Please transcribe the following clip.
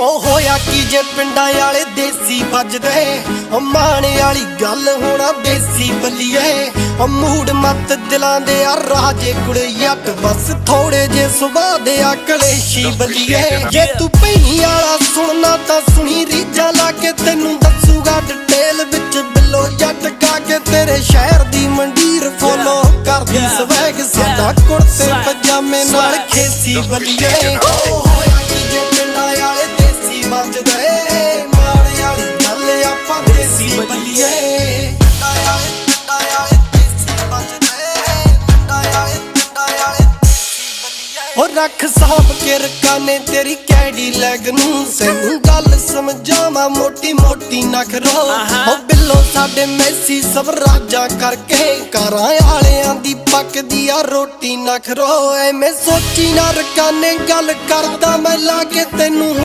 ਉਹ ਹੋਇਆ ਕੀ ਜੇ ਪਿੰਡਾਂ ਵਾਲੇ ਦੇਸੀ ਵੱਜਦੇ? ਉਹ ਮਾਣੇ ਵਾਲੀ ਗੱਲ ਹੋਣਾ ਬੇਸੀ ਬੱਲੀਏ। ਉਹ ਮੂਡ ਮੱਤ ਦਿਲਾਂ ਦੇ ਆ ਰਾਜੇ ਕੁੜੇ ਜੱਟ ਬਸ ਥੋੜੇ ਜੇ ਸੁਭਾਅ ਦੇ ਆ ਕਲੇਸ਼ੀ ਬੱਲੀਏ। ਜੇ ਤੂੰ ਪੈਣੀ ਵਾਲਾ ਸੁਣਨਾ ਤਾਂ ਸੁਣੀ ਰੀਜਾਂ ਲਾ ਕੇ ਤੈਨੂੰ ਦੱਸੂਗਾ ਡਿਟੇਲ ਵਿੱਚ। ਬਿੱਲੋ ਜੱਟ ਗਾ ਕੇ ਤੇਰੇ ਸ਼ਹਿਰ ਦੀ ਮੰਡੀਰ ਫੋਲੋ ਕਰਦੀ ਸਵੈਗ। ਸਾਡਾ ਕੁੜਤੇ ਪਜਾਮੇ ਨਾਲ ਖੇਸੀ ਬੱਲੀਏ। ਦੇਸੀ ਬੱਲੀਏ ਉਹ ਰੱਖ ਸਾਹਬ ਕੇ ਰਕਾਨੇ ਤੇਰੀ ਕੈਡੀ ਲੈਗ ਨੂੰ ਤੈਨੂੰ ਗੱਲ ਸਮਝਾਵਾਂ ਮੋਟੀ ਮੋਟੀ ਨਖਰੋ ਉਹ ਬਿੱਲੋ ਸਾਡੇ ਮੈਸੀ ਸਭ ਰਾਜਾਂ ਕਰਕੇ ਘਰਾਂ ਵਾਲਿਆਂ ਦੀ ਪੱਕਦੀ ਆ ਰੋਟੀ ਨਖਰੋ ਐਵੇਂ ਸੋਚੀ ਨਾ ਰਕਾਨੇ ਗੱਲ ਕਰਦਾ ਮੈਂ ਲਾ ਕੇ ਤੈਨੂੰ